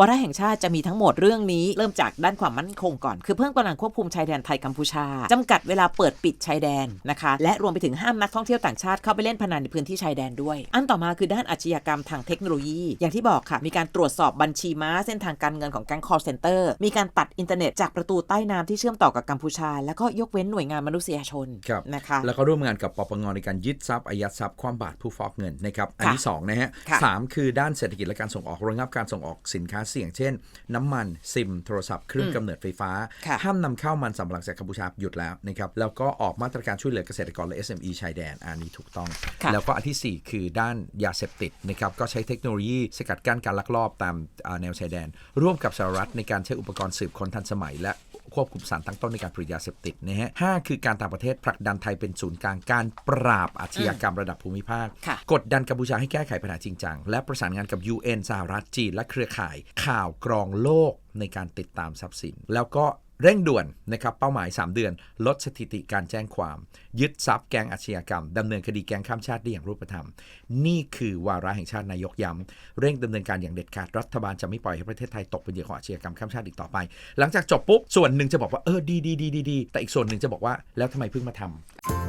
วาระแห่งชาติจะมีทั้งหมดเรื่องนี้เริ่มจากด้านความมั่นคงก่อน คือเพิ่มกำลังควบคุมชายแดนไทยกัมพูชาจำกัดเวลาเปิดปิดชายแดนนะคะ และรวมไปถึงห้ามนักท่องเที่ยวต่างชาติเข้าไปเล่นพนันในพื้นที่ชายแดนด้วย อันต่อมาคือด้านอาชญากรรมทางเทคโนโลยี อย่างที่บอกค่ะ มีการตรวจสอบบัญชีม้าเส้นทางการเงินของแก๊ง call center มีการตัดอินเทอร์เน็ตจากประตูใต้น้ำที่เชื่อมต่อกับกัมพูชา แล้วก็ยกเว้นหน่วยงานมนุษยชนครับนะคะแล้วก็ร่วมงานกับปปงในการยึดทรัพย์อายัดทรัพย์ความบาดผู้ฟอกเงินนะครับอันที่2นะฮะค่ะสามคือด้านเศรษฐกิจและการส่งออกระงับการส่งออกสินค้าเสี่ยงเช่น น้ำมันซิมโทรศัพท์เครื่องกำเนิดไฟฟ้า ค่ะห้ามนำเข้ามันสำปะหลังจากกัมพูชาหยุดแล้วนะครับแล้วก็ออกมาตรการช่วยเหลือเกษตรกรและ SME ชายแดนอันนี้ถูกต้อง ค่ะ แล้วก็อันทีสี่4 คือด้านยาเสพติดนะครับก็ใช้เทคโนโลยีสกัดกั้นการลักลอบตามอ่าแนวชายแดน ร่วมกับสหรัฐในการใช้อุปกรณ์สืบค้นทันสมัยและ ควบคุมสารตั้งต้นในการผลิตยาเสพติดนะฮะห้าคือการต่างประเทศผลักดันไทยเป็นศูนย์กลางการปราบอาชญากรรมระดับภูมิภาค ค่ะ กดดันกัมพูชาให้แก้ไขปัญหาจริงจัง และประสานงานกับ UN สหรัฐจีน และเครือข่าย ข่าวกรองโลกในการติดตามทรัพย์สิน แล้วก็ เร่งด่วนนะครับเป้าหมาย 3 เดือน ลดสถิติการแจ้งความ ยึดทรัพย์แกงอาชญากรรมดำเนินคดีแกงข้ามชาติได้อย่างรูปธรรม นี่คือวาระแห่งชาตินายกย้ำ เร่งดำเนินการอย่างเด็ดขาดรัฐบาลจะไม่ปล่อยให้ประเทศไทยตกเป็นเหยื่อของอาชญากรรมข้ามชาติอีกต่อไป หลังจากจบปุ๊บส่วนหนึ่งจะบอกว่าเออดีดีดีดีแต่อีกส่วนหนึ่งจะบอกว่าแล้วทำไมเพิ่งมาทำ